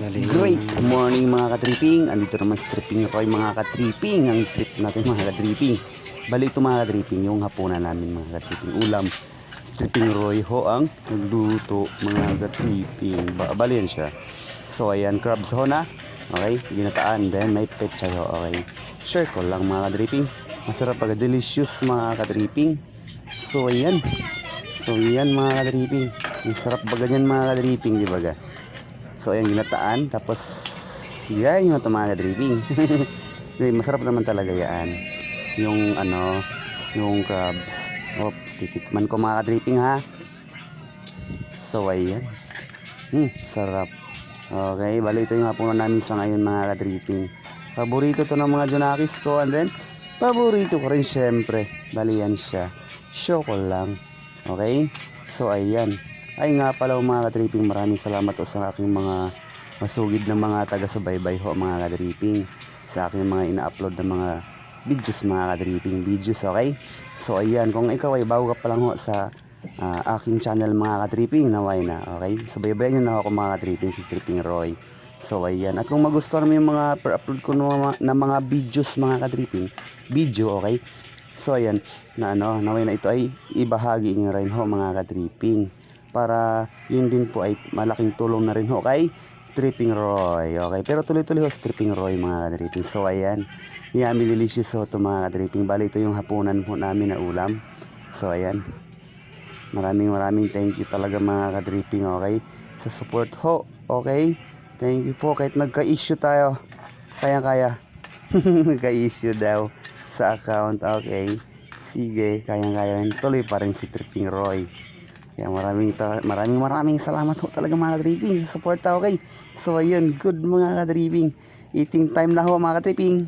Great morning mga katripping. Andito naman si Tripping Roy mga katripping. Ang trip natin mga katripping. Bali ito mga katripping, yung hapunan namin mga katripping. Ulam. Si Tripping Roy ho ang nagluto mga katripping. Ba bali yan siya. So ayan, crabs ho na. Okay, ginataan. Then may pechay ho. Okay. Share ko lang mga katripping. Masarap pag delicious mga katripping. So ayan. So ayan mga katripping. Ang sarap ba ganyan mga katripping, di ba ga? So ayan ginataan tapos yan yung mga driving. masarap naman talaga yan. Yung ano, yung crabs. Oops, titikman ko mga dripping ha. So ayan. Hmm, sarap. Okay, bali ito yung hapunan namin sa ngayon mga ka-dripping. Paborito to ng mga Junakis ko and then paborito ko rin syempre. Bali yan siya. Show ko lang. Okay? So ayan. Ay nga pala oh, mga ka-dripping, maraming salamat po sa aking mga masugid na mga taga-subaybay ho mga ka-dripping. Sa aking mga ina-upload na mga videos mga ka-dripping videos, okay? So ayan, kung ikaw ay bago ka pa lang ho sa ah, aking channel mga ka-tripping naway na, okay? Subaybayan nyo na ako mga ka-tripping si Tripping Roy. So ayan, at kung magustuhan mo yung mga per-upload ko na na mga videos mga ka-tripping, video, okay? So ayan, na ano, naway na ito ay ibahagi niyo rin ho mga ka-tripping para yun din po ay malaking tulong na rin ho kay Tripping Roy. Okay, pero tuloy-tuloy ho Tripping Roy mga ka-tripping. So ayan, yummy delicious ho ito mga ka-tripping. Bali ito yung hapunan po namin na ulam. So ayan, Maraming maraming thank you talaga mga ka-dripping, okay? Sa support ho, okay? Thank you po kahit nagka-issue tayo. Kaya-kaya. nagka-issue daw sa account, okay? Sige, kaya-kaya. Tuloy pa rin si Tripping Roy. Kaya maraming, ta- maraming maraming salamat ho talaga mga ka-dripping sa support, okay? So ayun, good mga ka-dripping. Eating time na ho mga ka-dripping.